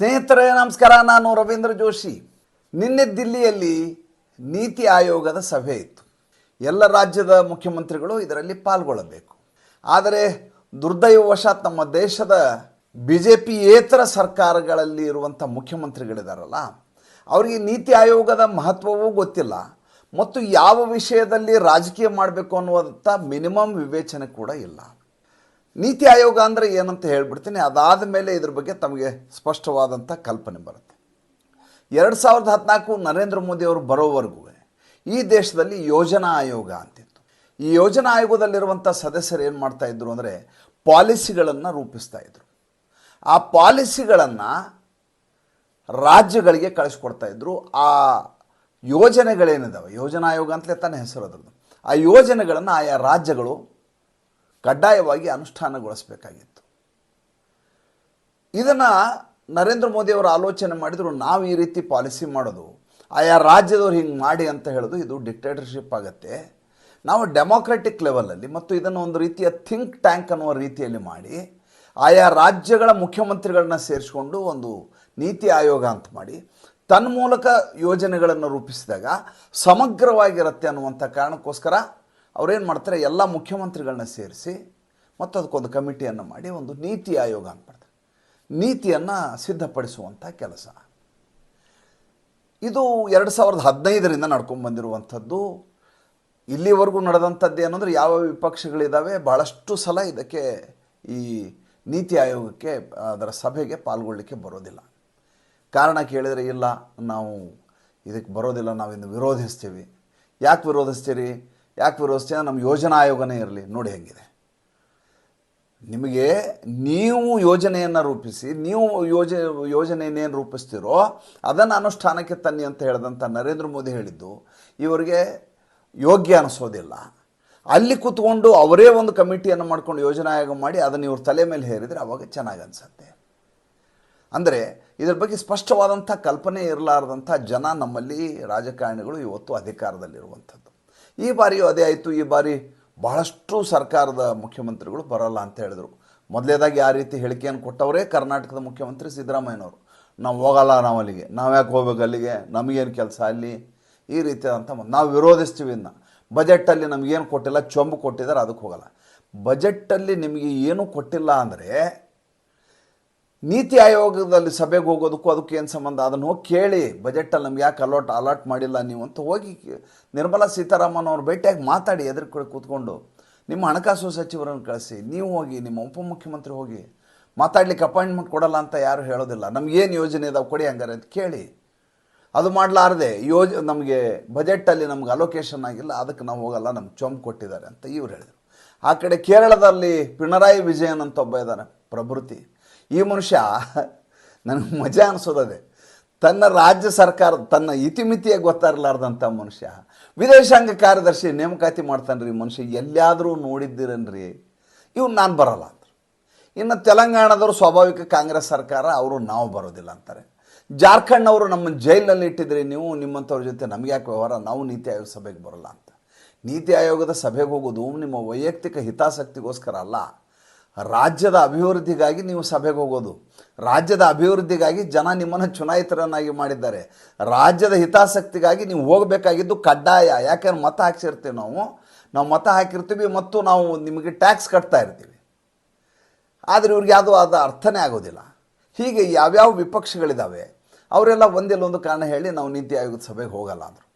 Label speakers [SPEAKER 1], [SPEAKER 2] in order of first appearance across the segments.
[SPEAKER 1] ಸ್ನೇಹಿತರೇ, ನಮಸ್ಕಾರ. ನಾನು ರವೀಂದ್ರ ಜೋಶಿ. ನಿನ್ನೆ ದಿಲ್ಲಿಯಲ್ಲಿ ನೀತಿ ಆಯೋಗದ ಸಭೆ ಇತ್ತು. ಎಲ್ಲ ರಾಜ್ಯದ ಮುಖ್ಯಮಂತ್ರಿಗಳು ಇದರಲ್ಲಿ ಪಾಲ್ಗೊಳ್ಳಬೇಕು. ಆದರೆ ದುರ್ದೈವಶಾತ್ ನಮ್ಮ ದೇಶದ ಬಿ ಜೆ ಪಿಯೇತರ ಸರ್ಕಾರಗಳಲ್ಲಿ ಇರುವಂಥ ಮುಖ್ಯಮಂತ್ರಿಗಳಿದಾರಲ್ಲ, ಅವರಿಗೆ ನೀತಿ ಆಯೋಗದ ಮಹತ್ವವೂ ಗೊತ್ತಿಲ್ಲ. ಮತ್ತು ಯಾವ ವಿಷಯದಲ್ಲಿ ರಾಜಕೀಯ ಮಾಡಬೇಕು ಅನ್ನುವಂಥ ಮಿನಿಮಮ್ ವಿವೇಚನೆ ಕೂಡ ಇಲ್ಲ. ನೀತಿ ಆಯೋಗ ಅಂದರೆ ಏನಂತ ಹೇಳ್ಬಿಡ್ತೀನಿ. ಅದಾದ ಮೇಲೆ ಇದ್ರ ಬಗ್ಗೆ ತಮಗೆ ಸ್ಪಷ್ಟವಾದಂಥ ಕಲ್ಪನೆ ಬರುತ್ತೆ. ಎರಡು ಸಾವಿರದ ಹದಿನಾಲ್ಕು ನರೇಂದ್ರ ಮೋದಿ ಅವರು ಬರೋವರೆಗೂ ಈ ದೇಶದಲ್ಲಿ ಯೋಜನಾ ಆಯೋಗ ಅಂತಿತ್ತು. ಈ ಯೋಜನಾ ಆಯೋಗದಲ್ಲಿರುವಂಥ ಸದಸ್ಯರು ಏನು ಮಾಡ್ತಾ ಇದ್ರು ಅಂದರೆ ಪಾಲಿಸಿಗಳನ್ನು ರೂಪಿಸ್ತಾ ಇದ್ರು. ಆ ಪಾಲಿಸಿಗಳನ್ನು ರಾಜ್ಯಗಳಿಗೆ ಕಳಿಸ್ಕೊಡ್ತಾ ಇದ್ರು. ಆ ಯೋಜನೆಗಳೇನಿದಾವೆ? ಯೋಜನಾ ಆಯೋಗ ಅಂತಲೇ ತಾನೇ ಹೆಸರು ಅದ್ರದ್ದು. ಆ ಯೋಜನೆಗಳನ್ನು ಆಯಾ ರಾಜ್ಯಗಳು ಕಡ್ಡಾಯವಾಗಿ ಅನುಷ್ಠಾನಗೊಳಿಸಬೇಕಾಗಿತ್ತು. ಇದನ್ನು ನರೇಂದ್ರ ಮೋದಿ ಅವರು ಆಲೋಚನೆ ಮಾಡಿದರು, ನಾವು ಈ ರೀತಿ ಪಾಲಿಸಿ ಮಾಡೋದು, ಆಯಾ ರಾಜ್ಯದವ್ರು ಹಿಂಗೆ ಮಾಡಿ ಅಂತ ಹೇಳೋದು ಇದು ಡಿಕ್ಟೇಟರ್ಶಿಪ್ ಆಗುತ್ತೆ. ನಾವು ಡೆಮೋಕ್ರೆಟಿಕ್ ಲೆವೆಲಲ್ಲಿ ಮತ್ತು ಇದನ್ನು ಒಂದು ರೀತಿಯ ಥಿಂಕ್ ಟ್ಯಾಂಕ್ ಅನ್ನುವ ರೀತಿಯಲ್ಲಿ ಮಾಡಿ, ಆಯಾ ರಾಜ್ಯಗಳ ಮುಖ್ಯಮಂತ್ರಿಗಳನ್ನ ಸೇರಿಸ್ಕೊಂಡು ಒಂದು ನೀತಿ ಆಯೋಗ ಅಂತ ಮಾಡಿ, ತನ್ಮೂಲಕ ಯೋಜನೆಗಳನ್ನು ರೂಪಿಸಿದಾಗ ಸಮಗ್ರವಾಗಿರುತ್ತೆ ಅನ್ನುವಂಥ ಕಾರಣಕ್ಕೋಸ್ಕರ ಅವ್ರೇನು ಮಾಡ್ತಾರೆ? ಎಲ್ಲ ಮುಖ್ಯಮಂತ್ರಿಗಳನ್ನ ಸೇರಿಸಿ ಮತ್ತು ಅದಕ್ಕೊಂದು ಕಮಿಟಿಯನ್ನು ಮಾಡಿ ಒಂದು ನೀತಿ ಆಯೋಗ ಅಂತ ನೀತಿಯನ್ನು ಸಿದ್ಧಪಡಿಸುವಂಥ ಕೆಲಸ. ಇದು ಎರಡು ಸಾವಿರದ ಹದಿನೈದರಿಂದ ನಡ್ಕೊಂಡು ಬಂದಿರುವಂಥದ್ದು. ಇಲ್ಲಿವರೆಗೂ ನಡೆದಂಥದ್ದು ಏನಂದರೆ ಯಾವ ವಿಪಕ್ಷಗಳಿದ್ದಾವೆ ಭಾಳಷ್ಟು ಸಲ ಇದಕ್ಕೆ ಈ ನೀತಿ ಆಯೋಗಕ್ಕೆ ಅದರ ಸಭೆಗೆ ಪಾಲ್ಗೊಳ್ಳಿಕ್ಕೆ ಬರೋದಿಲ್ಲ. ಕಾರಣ ಕೇಳಿದರೆ ಇಲ್ಲ, ನಾವು ಇದಕ್ಕೆ ಬರೋದಿಲ್ಲ, ನಾವಿನ್ನು ವಿರೋಧಿಸ್ತೀವಿ. ಯಾಕೆ ವಿರೋಧಿಸ್ತೀರಿ? ಯಾಕೆ ವ್ಯವಸ್ಥೆ ನಮ್ಮ ಯೋಜನಾ ಆಯೋಗನೇ ಇರಲಿ. ನೋಡಿ ಹೆಂಗಿದೆ. ನಿಮಗೆ ನೀವು ಯೋಜನೆಯನ್ನು ರೂಪಿಸಿ, ನೀವು ಯೋಜ, ಯೋಜನೆಯನ್ನೇನು ರೂಪಿಸ್ತೀರೋ ಅದನ್ನು ಅನುಷ್ಠಾನಕ್ಕೆ ತನ್ನಿ ಅಂತ ಹೇಳಿದಂಥ ನರೇಂದ್ರ ಮೋದಿ ಹೇಳಿದ್ದು, ಇವರಿಗೆ ಯೋಗ್ಯ ಅನಿಸೋದಿಲ್ಲ. ಅಲ್ಲಿ ಕೂತ್ಕೊಂಡು ಅವರೇ ಒಂದು ಕಮಿಟಿಯನ್ನು ಮಾಡ್ಕೊಂಡು ಯೋಜನಾ ಆಯೋಗ ಮಾಡಿ ಅದನ್ನು ಇವ್ರ ತಲೆ ಮೇಲೆ ಹೇರಿದರೆ ಅವಾಗ ಚೆನ್ನಾಗಿ ಅನಿಸತ್ತೆ. ಅಂದರೆ ಇದರ ಬಗ್ಗೆ ಸ್ಪಷ್ಟವಾದಂಥ ಕಲ್ಪನೆ ಇರಲಾರ್ದಂಥ ಜನ ನಮ್ಮಲ್ಲಿ ರಾಜಕಾರಣಿಗಳು ಇವತ್ತು ಅಧಿಕಾರದಲ್ಲಿರುವಂಥದ್ದು. ಈ ಬಾರಿಯೂ ಅದೇ ಆಯಿತು. ಈ ಬಾರಿ ಬಹಳಷ್ಟು ಸರ್ಕಾರದ ಮುಖ್ಯಮಂತ್ರಿಗಳು ಬರಲ್ಲ ಅಂತ ಹೇಳಿದರು. ಮೊದಲೇದಾಗಿ ಆ ರೀತಿ ಹೇಳಿಕೆಯನ್ನು ಕೊಟ್ಟವರೇ ಕರ್ನಾಟಕದ ಮುಖ್ಯಮಂತ್ರಿ ಸಿದ್ದರಾಮಯ್ಯನವರು. ನಾವು ಹೋಗಲ್ಲ ನಾವು ಅಲ್ಲಿಗೆ ನಾವು ಯಾಕೆ ಹೋಗ್ಬೇಕು ಅಲ್ಲಿಗೆ? ನಮಗೇನು ಕೆಲಸ ಅಲ್ಲಿ? ಈ ರೀತಿಯಾದಂಥ ನಾವು ವಿರೋಧಿಸ್ತೀವಿ ಇನ್ನು ಬಜೆಟ್ಟಲ್ಲಿ ನಮಗೇನು ಕೊಟ್ಟಿಲ್ಲ, ಚೊಂಬು ಕೊಟ್ಟಿದ್ದಾರೆ ಅದಕ್ಕೆ ಹೋಗಲ್ಲ. ಬಜೆಟ್ಟಲ್ಲಿ ನಿಮಗೆ ಏನೂ ಕೊಟ್ಟಿಲ್ಲ ಅಂದರೆ ನೀತಿ ಆಯೋಗದಲ್ಲಿ ಸಭೆಗೆ ಹೋಗೋದಕ್ಕೂ ಅದಕ್ಕೆ ಏನು ಸಂಬಂಧ? ಅದನ್ನು ಹೋಗಿ ಕೇಳಿ. ಬಜೆಟಲ್ಲಿ ನಮ್ಗೆ ಯಾಕೆ ಅಲಾಟ್ ಅಲಾಟ್ ಮಾಡಿಲ್ಲ ನೀವು ಅಂತ ಹೋಗಿ ನಿರ್ಮಲಾ ಸೀತಾರಾಮನ್ ಅವ್ರು ಭೇಟಿಯಾಗಿ ಮಾತಾಡಿ, ಎದುರು ಕಡೆ ಕೂತ್ಕೊಂಡು. ನಿಮ್ಮ ಹಣಕಾಸು ಸಚಿವರನ್ನು ಕಳಿಸಿ. ನೀವು ಹೋಗಿ, ನಿಮ್ಮ ಉಪಮುಖ್ಯಮಂತ್ರಿ ಹೋಗಿ ಮಾತಾಡ್ಲಿಕ್ಕೆ ಅಪಾಯಿಂಟ್ಮೆಂಟ್ ಕೊಡಲ್ಲ ಅಂತ ಯಾರು ಹೇಳೋದಿಲ್ಲ. ನಮಗೇನು ಯೋಜನೆ ಇದಾವೆ ಕೊಡಿ ಹಂಗಾರೆ ಅಂತ ಕೇಳಿ. ಅದು ಮಾಡಲಾರದೆ ಯೋಜ, ನಮಗೆ ಬಜೆಟಲ್ಲಿ ನಮ್ಗೆ ಅಲೋಕೇಶನ್ ಆಗಿಲ್ಲ. ಅದಕ್ಕೆ ನಾವು ಹೋಗಲ್ಲ ನಮ್ಗೆ ಚೊಂಬು ಕೊಟ್ಟಿದ್ದಾರೆ ಅಂತ ಇವ್ರು ಹೇಳಿದರು. ಆ ಕಡೆ ಕೇರಳದಲ್ಲಿ ಪಿಣರಾಯಿ ವಿಜಯನ್ ಅಂತ ಒಬ್ಬ ಇದ್ದಾರೆ ಪ್ರಭೃತಿ. ಈ ಮನುಷ್ಯ ನನಗೆ ಮಜಾ ಅನಿಸೋದದೆ ತನ್ನ ರಾಜ್ಯ ಸರ್ಕಾರ, ತನ್ನ ಇತಿಮಿತಿಯಾಗಿ ಗೊತ್ತಾರಲಾರ್ದಂಥ ಮನುಷ್ಯ, ವಿದೇಶಾಂಗ ಕಾರ್ಯದರ್ಶಿ ನೇಮಕಾತಿ ಮಾಡ್ತಾನೆ ರೀ ಮನುಷ್ಯ ಎಲ್ಲಿಯಾದರೂ ನೋಡಿದ್ದೀರನ್ರಿ? ಇವ್ನು ನಾನು ಬರಲ್ಲ ಅಂದರು. ಇನ್ನು ತೆಲಂಗಾಣದವರು ಸ್ವಾಭಾವಿಕ ಕಾಂಗ್ರೆಸ್ ಸರ್ಕಾರ, ಅವರು ನಾವು ಬರೋದಿಲ್ಲ ಅಂತಾರೆ. ಜಾರ್ಖಂಡ್ನವರು ನಮ್ಮ ಜೈಲಿನಲ್ಲಿ ಇಟ್ಟಿದ್ರಿ ನೀವು, ನಿಮ್ಮಂಥವ್ರ ಜೊತೆ ನಮ್ಗೆ ಯಾಕೆ ವ್ಯವಹಾರ? ನಾವು ನೀತಿ ಆಯೋಗ ಸಭೆಗೆ ಬರಲ್ಲ ಅಂತ. ನೀತಿ ಆಯೋಗದ ಸಭೆಗೆ ಹೋಗೋದು ನಿಮ್ಮ ವೈಯಕ್ತಿಕ ಹಿತಾಸಕ್ತಿಗೋಸ್ಕರ ಅಲ್ಲ. ರಾಜ್ಯದ ಅಭಿವೃದ್ಧಿಗಾಗಿ ನೀವು ಸಭೆಗೆ ಹೋಗೋದು. ರಾಜ್ಯದ ಅಭಿವೃದ್ಧಿಗಾಗಿ ಜನ ನಿಮ್ಮನ್ನು ಚುನಾಯಿತರನ್ನಾಗಿ ಮಾಡಿದ್ದಾರೆ. ರಾಜ್ಯದ ಹಿತಾಸಕ್ತಿಗಾಗಿ ನೀವು ಹೋಗಬೇಕಾಗಿದ್ದು ಕಡ್ಡಾಯ. ಯಾಕಂದ್ರೆ ಮತ ಹಾಕ್ಸಿರ್ತೀವಿ ನಾವು. ನಾವು ಮತ ಹಾಕಿರ್ತೀವಿ ಮತ್ತು ನಾವು ನಿಮಗೆ ಟ್ಯಾಕ್ಸ್ ಕಟ್ತಾ ಇರ್ತೀವಿ. ಆದರೆ ಇವ್ರಿಗೆ ಯಾವುದೂ ಅದು ಅರ್ಥನೇ ಆಗೋದಿಲ್ಲ. ಹೀಗೆ ಯಾವ್ಯಾವ ವಿಪಕ್ಷಗಳಿದ್ದಾವೆ ಅವರೆಲ್ಲ ಒಂದೆಲ್ಲೊಂದು ಕಾರಣ ಹೇಳಿ ನಾವು ನೀತಿ ಆಯೋಗದ ಸಭೆಗೆ ಹೋಗಲ್ಲ ಅಂದರು.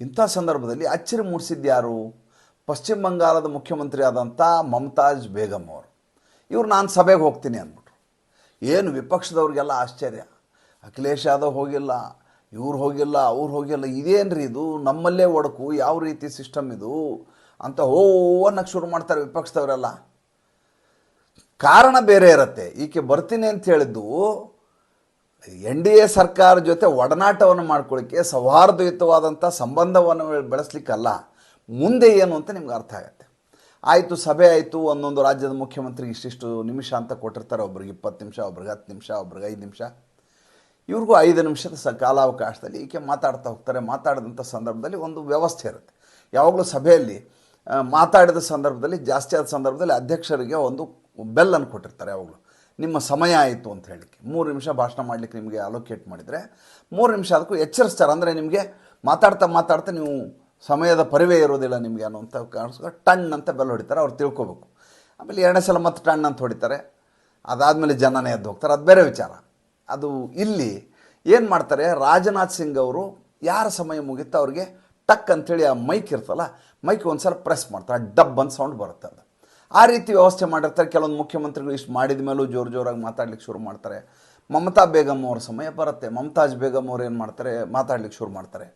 [SPEAKER 1] ಇಂಥ ಸಂದರ್ಭದಲ್ಲಿ ಅಚ್ಚರಿ ಮೂಡಿಸಿದ್ದು ಯಾರು? ಪಶ್ಚಿಮ ಬಂಗಾಳದ ಮುಖ್ಯಮಂತ್ರಿ ಆದಂಥ ಮಮತಾಜ್ ಬೇಗಮ್ ಅವರು. ಇವ್ರು ನಾನು ಸಭೆಗೆ ಹೋಗ್ತೀನಿ ಅಂದ್ಬಿಟ್ರು. ಏನು ವಿಪಕ್ಷದವ್ರಿಗೆಲ್ಲ ಆಶ್ಚರ್ಯ. ಅಖಿಲೇಶ್ ಯಾದವ್ ಹೋಗಿಲ್ಲ, ಇವ್ರು ಹೋಗಿಲ್ಲ, ಅವ್ರು ಹೋಗಿಲ್ಲ, ಇದೇನ್ರಿ ಇದು? ನಮ್ಮಲ್ಲೇ ಒಡಕು, ಯಾವ ರೀತಿ ಸಿಸ್ಟಮ್ ಇದು? ಅಂತ ಹೋ ಅನ್ನಕ್ಕೆ ಶುರು ಮಾಡ್ತಾರೆ ವಿಪಕ್ಷದವರೆಲ್ಲ. ಕಾರಣ ಬೇರೆ ಇರುತ್ತೆ. ಈಕೆ ಬರ್ತೀನಿ ಅಂತ ಹೇಳಿದ್ದು ಎನ್ ಡಿ ಎ ಸರ್ಕಾರ ಜೊತೆ ಒಡನಾಟವನ್ನು ಮಾಡ್ಕೊಳ್ಳಿಕ್ಕೆ ಸೌಹಾರ್ದಯುತವಾದಂಥ ಸಂಬಂಧವನ್ನು ಬೆಳೆಸ್ಲಿಕ್ಕಲ್ಲ. ಮುಂದೆ ಏನು ಅಂತ ನಿಮ್ಗೆ ಅರ್ಥ ಆಗುತ್ತೆ. ಆಯಿತು, ಸಭೆ ಆಯಿತು, ಒಂದೊಂದು ರಾಜ್ಯದ ಮುಖ್ಯಮಂತ್ರಿಗೆ ಇಷ್ಟಿಷ್ಟು ನಿಮಿಷ ಅಂತ ಕೊಟ್ಟಿರ್ತಾರೆ. ಒಬ್ರಿಗೆ ಇಪ್ಪತ್ತು ನಿಮಿಷ, ಒಬ್ರಿಗೆ ಹತ್ತು ನಿಮಿಷ, ಒಬ್ರಿಗೆ ಐದು ನಿಮಿಷ. ಇವ್ರಿಗೂ ಐದು ನಿಮಿಷದ ಸ ಕಾಲಾವಕಾಶದಲ್ಲಿ ಈಕೆ ಮಾತಾಡ್ತಾ ಹೋಗ್ತಾರೆ. ಮಾತಾಡಿದಂಥ ಸಂದರ್ಭದಲ್ಲಿ ಒಂದು ವ್ಯವಸ್ಥೆ ಇರುತ್ತೆ. ಯಾವಾಗಲೂ ಸಭೆಯಲ್ಲಿ ಮಾತಾಡಿದ ಸಂದರ್ಭದಲ್ಲಿ, ಜಾಸ್ತಿ ಆದ ಸಂದರ್ಭದಲ್ಲಿ ಅಧ್ಯಕ್ಷರಿಗೆ ಒಂದು ಬೆಲ್ಲನ್ನು ಕೊಟ್ಟಿರ್ತಾರೆ ಯಾವಾಗಲೂ. ನಿಮ್ಮ ಸಮಯ ಆಯಿತು ಅಂತ ಹೇಳಲಿಕ್ಕೆ ಮೂರು ನಿಮಿಷ ಭಾಷಣ ಮಾಡಲಿಕ್ಕೆ ನಿಮಗೆ ಅಲೋಕೇಟ್ ಮಾಡಿದರೆ, ಮೂರು ನಿಮಿಷ ಅದಕ್ಕೂ ಎಚ್ಚರಿಸ್ತಾರೆ. ಅಂದರೆ ನಿಮಗೆ ಮಾತಾಡ್ತಾ ಮಾತಾಡ್ತಾ ನೀವು ಸಮಯದ ಪರಿವೇ ಇರೋದಿಲ್ಲ ನಿಮಗೆ ಅನ್ನೋಂಥ ಕಾಣಿಸ್ಕೊ ಟಣ್ ಅಂತ ಬೆಲ್ ಹೊಡಿತಾರೆ, ಅವ್ರು ತಿಳ್ಕೊಬೇಕು. ಆಮೇಲೆ ಎರಡನೇ ಸಲ ಮತ್ತೆ ಟಣ್ ಅಂತ ಹೊಡಿತಾರೆ. ಅದಾದಮೇಲೆ ಜನನೇ ಎದ್ದು ಹೋಗ್ತಾರೆ. ಅದು ಬೇರೆ ವಿಚಾರ. ಅದು ಇಲ್ಲಿ ಏನು ಮಾಡ್ತಾರೆ, ರಾಜನಾಥ್ ಸಿಂಗ್ ಅವರು ಯಾರ ಸಮಯ ಮುಗಿತ ಅವ್ರಿಗೆ ಟಕ್ ಅಂಥೇಳಿ ಆ ಮೈಕ್ ಇರ್ತಲ್ಲ, ಮೈಕ್ ಒಂದು ಸಲ ಪ್ರೆಸ್ ಮಾಡ್ತಾರೆ. ಡಬ್ ಅಂತ ಸೌಂಡ್ ಬರುತ್ತೆ ಅದು. ಆ ರೀತಿ ವ್ಯವಸ್ಥೆ ಮಾಡಿರ್ತಾರೆ. ಕೆಲವೊಂದು ಮುಖ್ಯಮಂತ್ರಿಗಳು ಇಷ್ಟು ಮಾಡಿದ ಮೇಲೂ ಜೋರು ಜೋರಾಗಿ ಮಾತಾಡ್ಲಿಕ್ಕೆ ಶುರು ಮಾಡ್ತಾರೆ. ಮಮತಾ ಬೇಗಮ್ ಅವ್ರ ಸಮಯ ಬರುತ್ತೆ. ಮಮತಾಜ್ ಬೇಗಮ್ ಅವ್ರು ಏನು ಮಾಡ್ತಾರೆ, ಮಾತಾಡ್ಲಿಕ್ಕೆ ಶುರು ಮಾಡ್ತಾರೆ.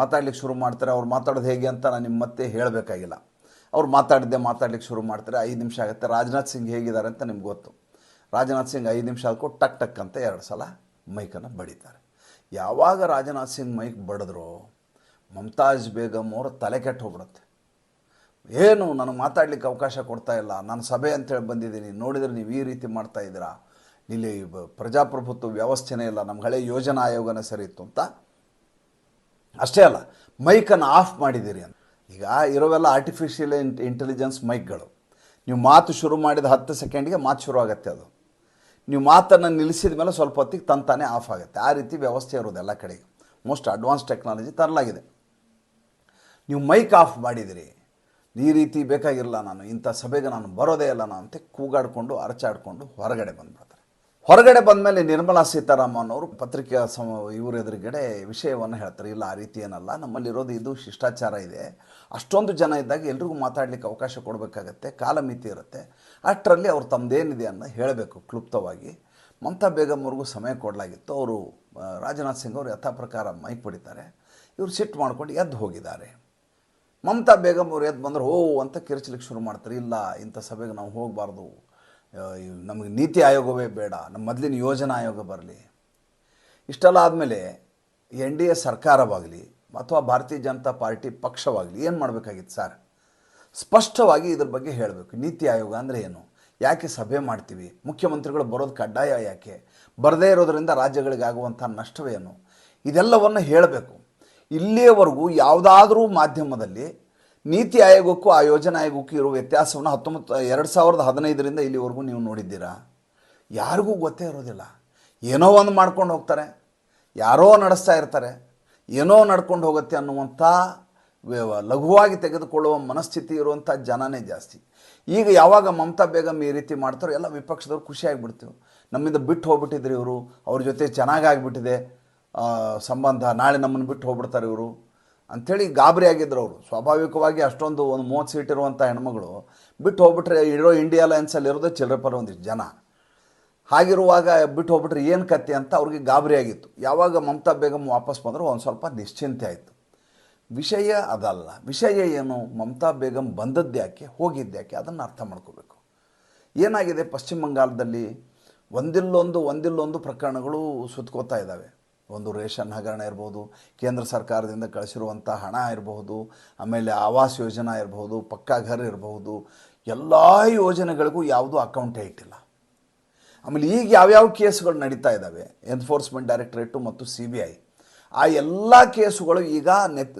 [SPEAKER 1] ಮಾತಾಡ್ಲಿಕ್ಕೆ ಶುರು ಮಾಡ್ತಾರೆ, ಅವ್ರು ಮಾತಾಡೋದು ಹೇಗೆ ಅಂತ ನಾನು ನಿಮ್ಮ ಮತ್ತೆ ಹೇಳಬೇಕಾಗಿಲ್ಲ. ಅವ್ರು ಮಾತಾಡಿದ್ದೆ ಮಾತಾಡ್ಲಿಕ್ಕೆ ಶುರು ಮಾಡ್ತಾರೆ, ಐದು ನಿಮಿಷ ಆಗುತ್ತೆ. ರಾಜನಾಥ್ ಸಿಂಗ್ ಹೇಗಿದ್ದಾರೆ ಅಂತ ನಿಮ್ಗೆ ಗೊತ್ತು. ರಾಜನಾಥ್ ಸಿಂಗ್ ಐದು ನಿಮಿಷ ಆದ್ಕೊ ಟಕ್ ಟಕ್ ಅಂತ ಎರಡು ಸಲ ಮೈಕನ್ನು ಬಡಿತಾರೆ. ಯಾವಾಗ ರಾಜನಾಥ್ ಸಿಂಗ್ ಮೈಕ್ ಬಡಿದ್ರು, ಮಮತಾಜ್ ಬೇಗಮ್ ಅವರು ತಲೆ ಕೆಟ್ಟು ಹೋಗ್ಬಿಡುತ್ತೆ. ಏನು, ನನಗೆ ಮಾತಾಡ್ಲಿಕ್ಕೆ ಅವಕಾಶ ಕೊಡ್ತಾ ಇಲ್ಲ. ನಾನು ಸಭೆ ಅಂತೇಳಿ ಬಂದಿದ್ದೀನಿ. ನೋಡಿದರೆ ನೀವು ಈ ರೀತಿ ಮಾಡ್ತಾ ಇದ್ದೀರಾ? ಇಲ್ಲಿ ಪ್ರಜಾಪ್ರಭುತ್ವ ವ್ಯವಸ್ಥೆನೇ ಇಲ್ಲ. ನಮ್ಮ ಹಳೆ ಯೋಜನಾ ಆಯೋಗನೇ ಸರಿ ಇತ್ತು ಅಂತ ಅಷ್ಟೇ ಅಲ್ಲ ಮೈಕನ್ನು ಆಫ್ ಮಾಡಿದ್ದೀರಿ ಅಂತ. ಈಗ ಇರೋವೆಲ್ಲ ಆರ್ಟಿಫಿಷಿಯಲ್ ಇಂಟೆಲಿಜೆನ್ಸ್ ಮೈಕ್ಗಳು ನೀವು ಮಾತು ಶುರು ಮಾಡಿದ ಹತ್ತು ಸೆಕೆಂಡ್ಗೆ ಮಾತು ಶುರು ಆಗುತ್ತೆ ಅದು. ನೀವು ಮಾತನ್ನು ನಿಲ್ಲಿಸಿದ ಮೇಲೆ ಸ್ವಲ್ಪ ಹೊತ್ತಿಗೆ ತಂತಾನೆ ಆಫ್ ಆಗುತ್ತೆ. ಆ ರೀತಿ ವ್ಯವಸ್ಥೆ ಇರೋದು ಎಲ್ಲ ಕಡೆಗೆ. ಮೋಸ್ಟ್ ಅಡ್ವಾನ್ಸ್ ಟೆಕ್ನಾಲಜಿ ತರಲಾಗಿದೆ. ನೀವು ಮೈಕ್ ಆಫ್ ಮಾಡಿದಿರಿ ಈ ರೀತಿ ಬೇಕಾಗಿರಲ್ಲ ನಾನು, ಇಂಥ ಸಭೆಗೆ ನಾನು ಬರೋದೇ ಇಲ್ಲ ನಾನು ಅಂತ ಕೂಗಾಡಿಕೊಂಡು, ಅರಚಾಡಿಕೊಂಡು ಹೊರಗಡೆ ಬಂದ್ಬಿಡ್ತಾರೆ ಹೊರಗಡೆ ಬಂದಮೇಲೆ ನಿರ್ಮಲಾ ಸೀತಾರಾಮನ್ ಅವರು ಪತ್ರಿಕಾ ಸಮ, ಇವ್ರ ಎದುರುಗಡೆ ವಿಷಯವನ್ನು ಹೇಳ್ತಾರೆ. ಇಲ್ಲ, ಆ ರೀತಿ ಏನಲ್ಲ. ನಮ್ಮಲ್ಲಿರೋದು ಇದು ಶಿಷ್ಟಾಚಾರ ಇದೆ. ಅಷ್ಟೊಂದು ಜನ ಇದ್ದಾಗ ಎಲ್ರಿಗೂ ಮಾತಾಡಲಿಕ್ಕೆ ಅವಕಾಶ ಕೊಡಬೇಕಾಗತ್ತೆ. ಕಾಲಮಿತಿ ಇರುತ್ತೆ. ಅಷ್ಟರಲ್ಲಿ ಅವ್ರು ತಮ್ಮದೇನಿದೆ ಅನ್ನೋ ಹೇಳಬೇಕು ಕ್ಲುಪ್ತವಾಗಿ. ಮಮತಾ ಬೇಗಮ್ ಅವ್ರಿಗೂ ಸಮಯ ಕೊಡಲಾಗಿತ್ತು. ಅವರು ರಾಜನಾಥ್ ಸಿಂಗ್ ಅವರು ಯಥಾ ಪ್ರಕಾರ ಮೈಕ್ ಪಡಿತಾರೆ. ಇವರು ಸಿಟ್ಟು ಮಾಡ್ಕೊಂಡು ಎದ್ದು ಹೋಗಿದ್ದಾರೆ. ಮಮತಾ ಬೇಗಮ್ ಅವ್ರು ಎದ್ದು ಬಂದ್ರೆ ಓ ಅಂತ ಕಿರ್ಚಲಿಕ್ಕೆ ಶುರು ಮಾಡ್ತಾರೆ. ಇಲ್ಲ, ಇಂಥ ಸಭೆಗೆ ನಾವು ಹೋಗಬಾರ್ದು. ನಮಗೆ ನೀತಿ ಆಯೋಗವೇ ಬೇಡ. ನಮ್ಮ ಮೊದಲಿನ ಯೋಜನಾ ಆಯೋಗ ಬರಲಿ. ಇಷ್ಟೆಲ್ಲ ಆದಮೇಲೆ ಎನ್ ಡಿ ಎ ಸರ್ಕಾರವಾಗಲಿ ಅಥವಾ ಭಾರತೀಯ ಜನತಾ ಪಾರ್ಟಿ ಪಕ್ಷವಾಗಲಿ ಏನು ಮಾಡಬೇಕಾಗಿತ್ತು ಸರ್? ಸ್ಪಷ್ಟವಾಗಿ ಇದ್ರ ಬಗ್ಗೆ ಹೇಳಬೇಕು. ನೀತಿ ಆಯೋಗ ಅಂದರೆ ಏನು? ಯಾಕೆ ಸಭೆ ಮಾಡ್ತೀವಿ? ಮುಖ್ಯಮಂತ್ರಿಗಳು ಬರೋದು ಕಡ್ಡಾಯ ಯಾಕೆ? ಬರದೇ ಇರೋದರಿಂದ ರಾಜ್ಯಗಳಿಗಾಗುವಂಥ ನಷ್ಟವೇನು? ಇದೆಲ್ಲವನ್ನು ಹೇಳಬೇಕು. ಇಲ್ಲಿಯವರೆಗೂ ಯಾವುದಾದ್ರೂ ಮಾಧ್ಯಮದಲ್ಲಿ ನೀತಿ ಆಯೋಗಕ್ಕೂ ಆ ಯೋಜನಾ ಆಯೋಗಕ್ಕೂ ಇರೋ ವ್ಯತ್ಯಾಸವನ್ನು ಹತ್ತೊಂಬತ್ತು, ಎರಡು ಸಾವಿರದ ಹದಿನೈದರಿಂದ ಇಲ್ಲಿವರೆಗೂ ನೀವು ನೋಡಿದ್ದೀರಾ? ಯಾರಿಗೂ ಗೊತ್ತೇ ಇರೋದಿಲ್ಲ. ಏನೋ ಒಂದು ಮಾಡ್ಕೊಂಡು ಹೋಗ್ತಾರೆ, ಯಾರೋ ನಡೆಸ್ತಾ ಇರ್ತಾರೆ, ಏನೋ ನಡ್ಕೊಂಡು ಹೋಗುತ್ತೆ ಅನ್ನುವಂಥ ಲಘುವಾಗಿ ತೆಗೆದುಕೊಳ್ಳುವ ಮನಸ್ಥಿತಿ ಇರುವಂಥ ಜನನೇ ಜಾಸ್ತಿ. ಈಗ ಯಾವಾಗ ಮಮತಾ ಬೇಗಮ್ ಈ ರೀತಿ ಮಾಡ್ತಾರೋ, ಎಲ್ಲ ವಿಪಕ್ಷದವ್ರು ಖುಷಿಯಾಗಿಬಿಡ್ತೀವಿ ನಮ್ಮಿಂದ ಬಿಟ್ಟು ಹೋಗ್ಬಿಟ್ಟಿದ್ರು ಇವರು, ಅವ್ರ ಜೊತೆ ಚೆನ್ನಾಗಾಗಿಬಿಟ್ಟಿದೆ ಸಂಬಂಧ, ನಾಳೆ ನಮ್ಮನ್ನು ಬಿಟ್ಟು ಹೋಗ್ಬಿಡ್ತಾರೆ ಇವರು. ಅಂಥೇಳಿ ಗಾಬರಿ ಆಗಿದ್ರು ಅವರು. ಸ್ವಾಭಾವಿಕವಾಗಿ ಅಷ್ಟೊಂದು ಒಂದು ಮೂವತ್ತು ಸೀಟ್ ಇರುವಂಥ ಹೆಣ್ಮಗಳು ಬಿಟ್ಟು ಹೋಗ್ಬಿಟ್ರೆ ಇರೋ ಇಂಡಿಯಾ ಅಲಯನ್ಸಲ್ಲಿ ಇರೋದು ಪರ ಒಂದಿಷ್ಟು ಜನ. ಹಾಗಿರುವಾಗ ಬಿಟ್ಟು ಹೋಗ್ಬಿಟ್ರೆ ಏನು ಕತೆ ಅಂತ ಅವ್ರಿಗೆ ಗಾಬರಿ ಆಗಿತ್ತು. ಯಾವಾಗ ಮಮತಾ ಬೇಗಂ ವಾಪಸ್ ಬಂದರೂ ಒಂದು ಸ್ವಲ್ಪ ನಿಶ್ಚಿಂತೆ ಆಯಿತು. ವಿಷಯ ಅದಲ್ಲ. ವಿಷಯ ಏನು? ಮಮತಾ ಬೇಗಮ್ ಬಂದದ್ದು ಯಾಕೆ? ಹೋಗಿದ್ದು ಯಾಕೆ? ಅದನ್ನು ಅರ್ಥ ಮಾಡ್ಕೋಬೇಕು. ಏನಾಗಿದೆ ಪಶ್ಚಿಮ ಬಂಗಾಳದಲ್ಲಿ? ಒಂದಿಲ್ಲೊಂದು ಒಂದಿಲ್ಲೊಂದು ಪ್ರಕರಣಗಳು ಸುತ್ಕೋತಾ ಇದ್ದಾವೆ. ಒಂದು ರೇಷನ್ ಹಗರಣ ಇರ್ಬೋದು, ಕೇಂದ್ರ ಸರ್ಕಾರದಿಂದ ಕಳಿಸಿರುವಂಥ ಹಣ ಇರಬಹುದು ಆಮೇಲೆ ಆವಾಸ್ ಯೋಜನಾ ಇರಬಹುದು ಪಕ್ಕಾ ಘರ್ ಇರಬಹುದು ಎಲ್ಲ ಯೋಜನೆಗಳಿಗೂ ಯಾವುದೂ ಅಕೌಂಟೇ ಇಟ್ಟಿಲ್ಲ. ಆಮೇಲೆ ಈಗ ಯಾವ್ಯಾವ ಕೇಸುಗಳು ನಡೀತಾ ಇದ್ದಾವೆ ಎನ್ಫೋರ್ಸ್ಮೆಂಟ್ ಡೈರೆಕ್ಟರೇಟು ಮತ್ತು ಸಿ ಬಿ ಐ ಆ ಎಲ್ಲ ಕೇಸುಗಳು ಈಗ ನೆತ್,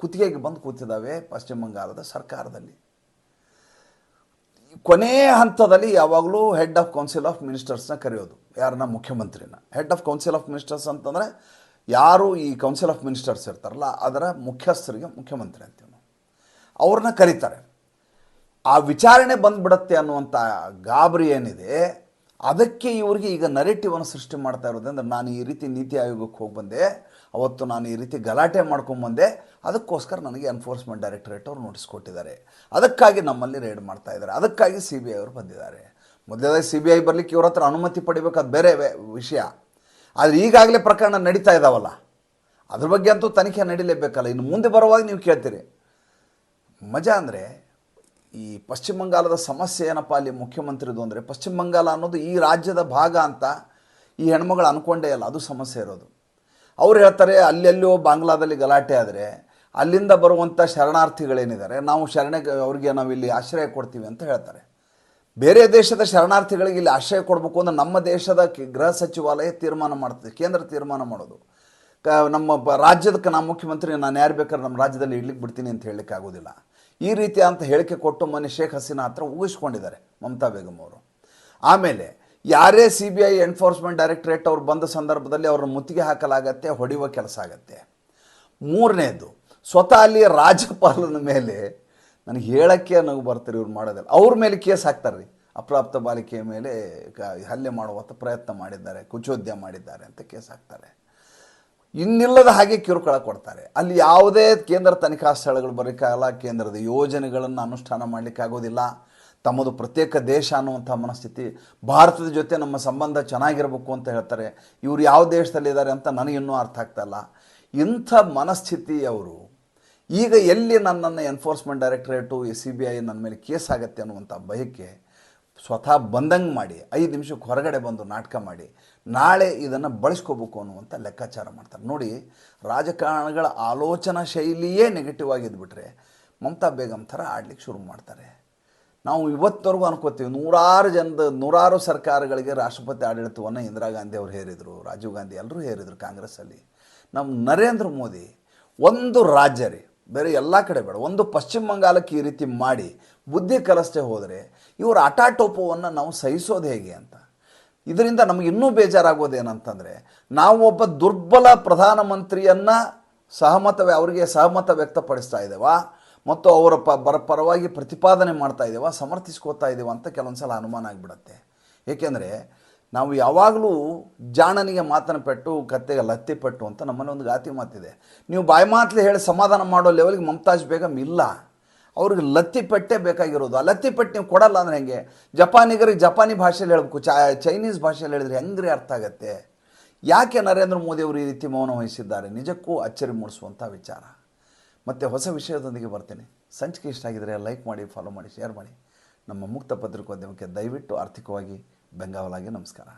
[SPEAKER 1] ಕುತ್ತಿಗೆಗೆ ಬಂದು ಕೂತಿದ್ದಾವೆ ಪಶ್ಚಿಮ ಬಂಗಾಳದ ಸರ್ಕಾರದಲ್ಲಿ. ಕೊನೆಯ ಹಂತದಲ್ಲಿ ಯಾವಾಗಲೂ ಹೆಡ್ ಆಫ್ ಕೌನ್ಸಿಲ್ ಆಫ್ ಮಿನಿಸ್ಟರ್ಸ್ನ ಕರೆಯೋದು. ಯಾರನ್ನ ಮುಖ್ಯಮಂತ್ರಿನ? Head of council of ministers ಅಂತಂದರೆ ಯಾರು ಈ ಕೌನ್ಸಿಲ್ ಆಫ್ ಮಿನಿಸ್ಟರ್ಸ್ ಇರ್ತಾರಲ್ಲ, ಅದರ ಮುಖ್ಯಸ್ಥರಿಗೆ ಮುಖ್ಯಮಂತ್ರಿ ಅಂತೀವಿ ನಾವು. ಅವ್ರನ್ನ ಕರೀತಾರೆ. ಆ ವಿಚಾರಣೆ ಬಂದ್ಬಿಡತ್ತೆ ಅನ್ನುವಂಥ ಗಾಬರಿ ಏನಿದೆ, ಅದಕ್ಕೆ ಇವರಿಗೆ ಈಗ ನರೇಟಿವನ್ನು ಸೃಷ್ಟಿ ಮಾಡ್ತಾ ಇರೋದ್ರಿಂದ ನಾನು ಈ ರೀತಿ ನೀತಿ ಆಯೋಗಕ್ಕೆ ಹೋಗಿ ಬಂದೆ, ಅವತ್ತು ನಾನು ಈ ರೀತಿ ಗಲಾಟೆ ಮಾಡ್ಕೊಂಬಂದೆ ಅದಕ್ಕೋಸ್ಕರ ನನಗೆ ಎನ್ಫೋರ್ಸ್ಮೆಂಟ್ ಡೈರೆಕ್ಟರೇಟ್ ಅವರು ನೋಟಿಸ್ ಕೊಟ್ಟಿದ್ದಾರೆ. ಅದಕ್ಕಾಗಿ ನಮ್ಮಲ್ಲಿ ರೇಡ್ ಮಾಡ್ತಾ ಇದ್ದಾರೆ. ಅದಕ್ಕಾಗಿ ಸಿ ಬಿ ಐ ಅವರು ಬಂದಿದ್ದಾರೆ. ಮೊದಲೇ ಸಿ ಬಿ ಐ ಬರಲಿಕ್ಕೆ ಇವ್ರ ಹತ್ರ ಅನುಮತಿ ಪಡಿಬೇಕಾದ ಬೇರೆ ವಿಷಯ. ಆದರೆ ಈಗಾಗಲೇ ಪ್ರಕರಣ ನಡೀತಾ ಇದ್ದಾವಲ್ಲ ಅದ್ರ ಬಗ್ಗೆ ಅಂತೂ ತನಿಖೆ ನಡೀಲೇಬೇಕಲ್ಲ. ಇನ್ನು ಮುಂದೆ ಬರುವಾಗ ನೀವು ಕೇಳ್ತೀರಿ. ಮಜಾ ಅಂದರೆ ಈ ಪಶ್ಚಿಮ ಬಂಗಾಲದ ಸಮಸ್ಯೆ ಏನಪ್ಪ ಅಲ್ಲಿ ಮುಖ್ಯಮಂತ್ರಿದು ಅಂದರೆ, ಪಶ್ಚಿಮ ಬಂಗಾಲ ಅನ್ನೋದು ಈ ರಾಜ್ಯದ ಭಾಗ ಅಂತ ಈ ಹೆಣ್ಮಗಳು ಅಂದ್ಕೊಂಡೇ ಇಲ್ಲ. ಅದು ಸಮಸ್ಯೆ ಇರೋದು. ಅವ್ರು ಹೇಳ್ತಾರೆ ಅಲ್ಲೆಲ್ಲೋ ಬಾಂಗ್ಲಾದಲ್ಲಿ ಗಲಾಟೆ ಆದರೆ ಅಲ್ಲಿಂದ ಬರುವಂಥ ಶರಣಾರ್ಥಿಗಳೇನಿದ್ದಾರೆ, ನಾವು ಶರಣೆ ಅವರಿಗೆ ನಾವು ಇಲ್ಲಿ ಆಶ್ರಯ ಕೊಡ್ತೀವಿ ಅಂತ ಹೇಳ್ತಾರೆ. ಬೇರೆ ದೇಶದ ಶರಣಾರ್ಥಿಗಳಿಗೆ ಇಲ್ಲಿ ಆಶ್ರಯ ಕೊಡಬೇಕು ಅಂದರೆ ನಮ್ಮ ದೇಶದ ಗೃಹ ಸಚಿವಾಲಯ ತೀರ್ಮಾನ ಮಾಡ್ತದೆ, ಕೇಂದ್ರ ತೀರ್ಮಾನ ಮಾಡೋದು. ಕ ನಮ್ಮ ರಾಜ್ಯದಕ್ಕೆ ನಾನು ಮುಖ್ಯಮಂತ್ರಿ, ನಾನು ಯಾರು ಬೇಕಾದ್ರೆ ನಮ್ಮ ರಾಜ್ಯದಲ್ಲಿ ಇಡ್ಲಿಕ್ಕೆ ಬಿಡ್ತೀನಿ ಅಂತ ಹೇಳಲಿಕ್ಕೆ ಆಗೋದಿಲ್ಲ. ಈ ರೀತಿ ಅಂತ ಹೇಳಿಕೆ ಕೊಟ್ಟು ಮೊನ್ನೆ ಶೇಖ್ ಹಸೀನಾ ಹತ್ರ ಊಹಿಸ್ಕೊಂಡಿದ್ದಾರೆ ಮಮತಾ ಬೇಗಂ ಅವರು. ಆಮೇಲೆ ಯಾರೇ C B I enforcement directorate ಅವ್ರು ಬಂದ ಸಂದರ್ಭದಲ್ಲಿ ಅವ್ರನ್ನ ಮುತ್ತಿಗೆ ಹಾಕಲಾಗತ್ತೆ, ಹೊಡೆಯುವ ಕೆಲಸ ಆಗತ್ತೆ. ಮೂರನೇದು, ಸ್ವತಃ ಅಲ್ಲಿ ರಾಜ್ಯಪಾಲನ ಮೇಲೆ ನನಗೆ ಹೇಳೋಕ್ಕೆ ನಗು ಬರ್ತಾರೆ, ಇವ್ರು ಮಾಡೋದಿಲ್ಲ. ಅವ್ರ ಮೇಲೆ ಕೇಸ್ ಹಾಕ್ತಾರೆ ರೀ ಅಪ್ರಾಪ್ತ ಬಾಲಿಕೆಯ ಮೇಲೆ ಕ- ಹಲ್ಲೆ ಮಾಡುವಂಥ ಪ್ರಯತ್ನ ಮಾಡಿದ್ದಾರೆ, ಕುಚೋದ್ಯ ಮಾಡಿದ್ದಾರೆ ಅಂತ ಕೇಸ್ ಹಾಕ್ತಾರೆ. ಇನ್ನಿಲ್ಲದ ಹಾಗೆ ಕಿರುಕುಳ ಕೊಡ್ತಾರೆ. ಅಲ್ಲಿ ಯಾವುದೇ ಕೇಂದ್ರ ತನಿಖಾ ಸ್ಥಳಗಳು ಬರೋಕ್ಕಾಗಲ್ಲ ಕೇಂದ್ರದ ಯೋಜನೆಗಳನ್ನು ಅನುಷ್ಠಾನ ಮಾಡಲಿಕ್ಕಾಗೋದಿಲ್ಲ ತಮ್ಮದು ಪ್ರತ್ಯೇಕ ದೇಶ ಅನ್ನುವಂಥ ಮನಸ್ಥಿತಿ, ಭಾರತದ ಜೊತೆ ನಮ್ಮ ಸಂಬಂಧ ಚೆನ್ನಾಗಿರಬೇಕು ಅಂತ ಹೇಳ್ತಾರೆ. ಇವರು ಯಾವ ದೇಶದಲ್ಲಿದ್ದಾರೆ ಅಂತ ನನಗಿನ್ನೂ ಅರ್ಥ ಆಗ್ತಾಯಿಲ್ಲ ಇಂಥ ಮನಸ್ಥಿತಿ ಅವರು ಈಗ ಎಲ್ಲಿ ನನ್ನನ್ನು enforcement directorate C B I ನನ್ನ ಮೇಲೆ ಕೇಸ್ ಆಗತ್ತೆ ಅನ್ನುವಂಥ ಭಯಕ್ಕೆ ಸ್ವತಃ ಬಂದಂಗೆ ಮಾಡಿ, ಐದು ನಿಮಿಷಕ್ಕೆ ಹೊರಗಡೆ ಬಂದು ನಾಟಕ ಮಾಡಿ, ನಾಳೆ ಇದನ್ನು ಬಳಸ್ಕೋಬೇಕು ಅನ್ನುವಂಥ ಲೆಕ್ಕಾಚಾರ ಮಾಡ್ತಾರೆ. ನೋಡಿ, ರಾಜಕಾರಣಿಗಳ ಆಲೋಚನಾ ಶೈಲಿಯೇ ನೆಗೆಟಿವ್ ಆಗಿದ್ಬಿಟ್ರೆ ಮಮತಾ ಬೇಗಂ ಥರ ಆಡ್ಲಿಕ್ಕೆ ಶುರು ಮಾಡ್ತಾರೆ. ನಾವು ಇವತ್ತವರೆಗೂ ಅನ್ಕೋತೀವಿ, ನೂರಾರು ಜನದ, ನೂರಾರು ಸರ್ಕಾರಗಳಿಗೆ ರಾಷ್ಟ್ರಪತಿ ಆಡಳಿತವನ್ನು ಇಂದಿರಾ ಗಾಂಧಿ ಅವರು ಹೇರಿದರು, ರಾಜೀವ್ ಗಾಂಧಿ ಎಲ್ಲರೂ ಹೇರಿದರು ಕಾಂಗ್ರೆಸ್ಸಲ್ಲಿ. ನಮ್ಮ ನರೇಂದ್ರ ಮೋದಿ, ಒಂದು ರಾಜ್ಯ ರೀ ಬೇರೆ ಎಲ್ಲ ಕಡೆ ಬೇಡ. ಒಂದು ಪಶ್ಚಿಮ ಬಂಗಾಲಕ್ಕೆ ಈ ರೀತಿ ಮಾಡಿ ಬುದ್ಧಿ ಕಲಿಸ್ತೇ ಹೋದರೆ ಇವರ ಅಟಾಟೋಪವನ್ನು ನಾವು ಸಹಿಸೋದು ಹೇಗೆ ಅಂತ? ಇದರಿಂದ ನಮಗೆ ಇನ್ನೂ ಬೇಜಾರಾಗೋದೇನಂತಂದರೆ ನಾವು ಒಬ್ಬ ದುರ್ಬಲ ಪ್ರಧಾನಮಂತ್ರಿಯನ್ನು ಸಹಮತ ಅವರಿಗೆ ಸಹಮತ ವ್ಯಕ್ತಪಡಿಸ್ತಾ ಇದ್ದೇವಾ? ಮತ್ತು ಅವರ ಪ ಬರ ಪರವಾಗಿ ಪ್ರತಿಪಾದನೆ ಮಾಡ್ತಾ ಇದ್ದೇವಾ? ಸಮರ್ಥಿಸ್ಕೋತಾ ಇದ್ದೇವಾ ಅಂತ ಕೆಲವೊಂದು ಸಲ ಅನುಮಾನ ಆಗಿಬಿಡತ್ತೆ. ಏಕೆಂದರೆ ನಾವು ಯಾವಾಗಲೂ ಜಾಣನಿಗೆ ಮಾತನ್ನು ಪೆಟ್ಟು, ಕತ್ತೆಗೆ ಲತ್ತಿ ಪೆಟ್ಟು ಅಂತ ನಮ್ಮಲ್ಲಿ ಒಂದು ಗಾತಿ ಮಾತಿದೆ. ನೀವು ಬಾಯಿ ಮಾತಲ್ಲಿ ಹೇಳಿ ಸಮಾಧಾನ ಮಾಡೋ ಲೆವೆಲ್ಗೆ ಮಮತಾಜ್ ಬೇಗಂ ಇಲ್ಲ. ಅವ್ರಿಗೆ ಲತ್ತಿ ಪೆಟ್ಟೆ ಬೇಕಾಗಿರೋದು. ಆ ಲತ್ತಿ ಪೆಟ್ಟು ನೀವು ಕೊಡಲ್ಲ ಅಂದರೆ ಹೆಂಗೆ? ಜಪಾನಿಗರಿಗೆ ಜಪಾನಿ ಭಾಷೆಯಲ್ಲಿ ಹೇಳಬೇಕು. ಚೈನೀಸ್ ಭಾಷೆಯಲ್ಲಿ ಹೇಳಿದ್ರೆ ಹೆಂಗ್ರಿ ಅರ್ಥ ಆಗತ್ತೆ? ಯಾಕೆ ನರೇಂದ್ರ ಮೋದಿ ಅವರು ಈ ರೀತಿ ಮೌನ ವಹಿಸಿದ್ದಾರೆ? ನಿಜಕ್ಕೂ ಅಚ್ಚರಿ ಮೂಡಿಸುವಂಥ ವಿಚಾರ. ಮತ್ತು ಹೊಸ ವಿಷಯದೊಂದಿಗೆ ಬರ್ತೇನೆ. ಸಂಚಿಕೆ ಇಷ್ಟ ಆಗಿದರೆ ಲೈಕ್ ಮಾಡಿ ಫಾಲೋ ಮಾಡಿ ಶೇರ್ ಮಾಡಿ. ನಮ್ಮ ಮುಕ್ತ ಪತ್ರಿಕೋದ್ಯಮಕ್ಕೆ ದಯವಿಟ್ಟು ಆರ್ಥಿಕವಾಗಿ ಬೆಂಗಾವಲಾಗಿ ನಮಸ್ಕಾರ.